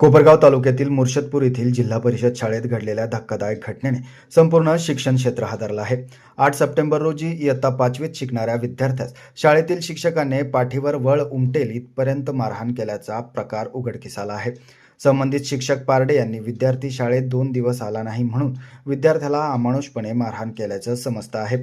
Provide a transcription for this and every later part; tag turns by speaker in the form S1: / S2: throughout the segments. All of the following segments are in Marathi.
S1: कोपरगाव तालुक्यातील मुर्शदपूर येथील जिल्हा परिषद शाळेत घडलेल्या धक्कादायक घटनेने संपूर्ण शिक्षण क्षेत्र हादरलं आहे. आठ सप्टेंबर रोजी इयत्ता पाचवीत शिकणाऱ्या विद्यार्थ्यास शाळेतील शिक्षकाने पाठीवर वळ उमटेल इथपर्यंत मारहाण केल्याचा प्रकार उघडकीस आला आहे. संबंधित शिक्षक पारडे यांनी विद्यार्थी शाळेत दोन दिवस आला नाही म्हणून विद्यार्थ्याला अमानुषपणे मारहाण केल्याचं समजतं आहे.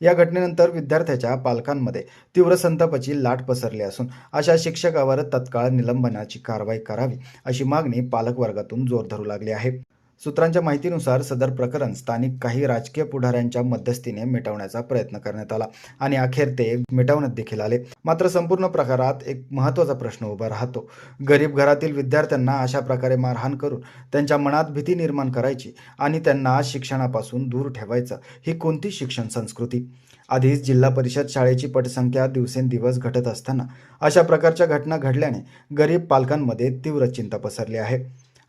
S1: या घटनेनंतर विद्यार्थ्याच्या पालकांमध्ये तीव्र संतापाची लाट पसरली असून अशा शिक्षकावर तत्काळ निलंबनाची कारवाई करावी अशी मागणी पालकवर्गातून जोर धरू लागली आहे. सूत्रांच्या माहितीनुसार सदर प्रकरण स्थानिक काही राजकीय पुढाऱ्यांच्या मध्यस्थीने मिटवण्याचा प्रयत्न करण्यात आला आणि अखेर ते मिटवण्यात देखील आले. मात्र संपूर्ण प्रकारात एक महत्त्वाचा प्रश्न उभा राहतो. गरीब घरातील विद्यार्थ्यांना अशा प्रकारे मारहाण करून त्यांच्या मनात भीती निर्माण करायची आणि त्यांना शिक्षणापासून दूर ठेवायचं ही कोणती शिक्षण संस्कृती? आधीच जिल्हा परिषद शाळेची पटसंख्या दिवसेंदिवस घटत असताना अशा प्रकारच्या घटना घडल्याने गरीब पालकांमध्ये तीव्र चिंता पसरली आहे.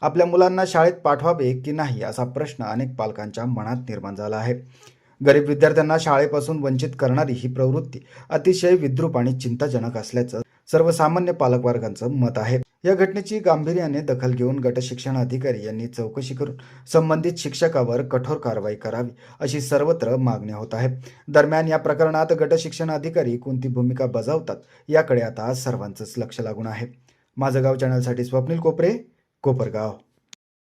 S1: आपल्या मुलांना शाळेत पाठवावे की नाही असा प्रश्न अनेक पालकांच्या मनात निर्माण झाला आहे. गरीब विद्यार्थ्यांना शाळेपासून वंचित करणारी ही प्रवृत्ती अतिशय विद्रूप आणि चिंताजनक असल्याचं सर्वसामान्य पालकवर्गांचं मत आहे. या घटनेची गांभीर्याने दखल घेऊन गट शिक्षण अधिकारी यांनी चौकशी करून संबंधित शिक्षकावर कठोर कारवाई करावी अशी सर्वत्र मागणी होत आहे. दरम्यान या प्रकरणात गट शिक्षण अधिकारी कोणती भूमिका बजावतात याकडे आता सर्वांचंच लक्ष लागून आहे. माझं गाव चॅनलसाठी स्वप्नील कोपरे. कोपरगाव